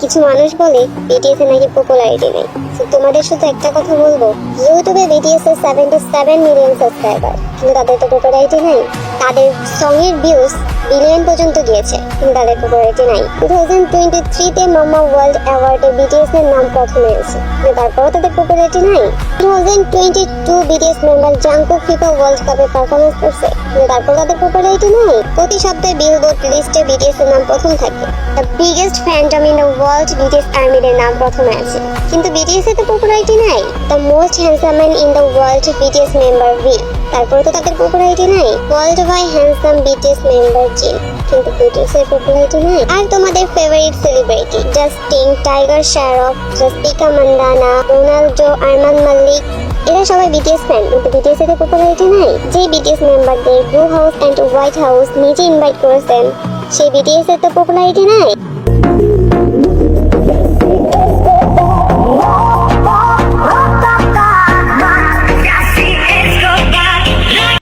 কিছু মানুষ বলে বিটিএস এর নাকি পপুলারিটি নেই। তোমাদের শুধু একটা কথা বলব ইউটিউবে বিটিএস এর সেভেন্টি সেভেন মিলিয়ন সাবস্ক্রাইবার কিন্তু তাদের তো পপুলারিটি নাই। তাদের সঙের ভিউজ বিলিয়ন পর্যন্ত গিয়েছে, কিন্তু তাদের পপুলারিটি নাই। টু থাউজেন্ড টোয়েন্টি থ্রিতে মামা ওয়ার্ল্ড অ্যাওয়ার্ডে বিটিএস এর নাম প্রথমে আছে কিন্তু তারপরেও তাদের পপুলারিটি নাই। Two thousand twenty two BTS member Jungkook FIFA world কাপে পারফরমেন্স করছে, কিন্তু তারপর তাদের পপুলারিটি নাই। প্রতি সপ্তাহে বিলবোর্ড লিস্টে বিটিএস এর নাম প্রথম থাকে। The biggest fandom in the world BTS আর্মিদের নাম প্রথমে আছে। কিন্তু বিটিএস তো পপুলারিটি নাই। The most handsome man in the world BTS member V তারপরে তো তাদের পপুলারিটি নাই। Worldwide handsome BTS member Jin কিন্তু বিটিএস এর পপুলারিটি নাই। আর তোমাদের favourite celebrity Justin Tiger Shroff জাস্টিকা Mandanna Ronaldo Armaan Malik এরা সবাই বিটিএস ফ্যান কিন্তু বিটিএস এর পপুলারিটি নাই। যে বিটিএস মেম্বারদের Blue House and White House নিজে ইনভাইট করেছেন, সেই বিটিএস এর তো পপুলারিটি নাই।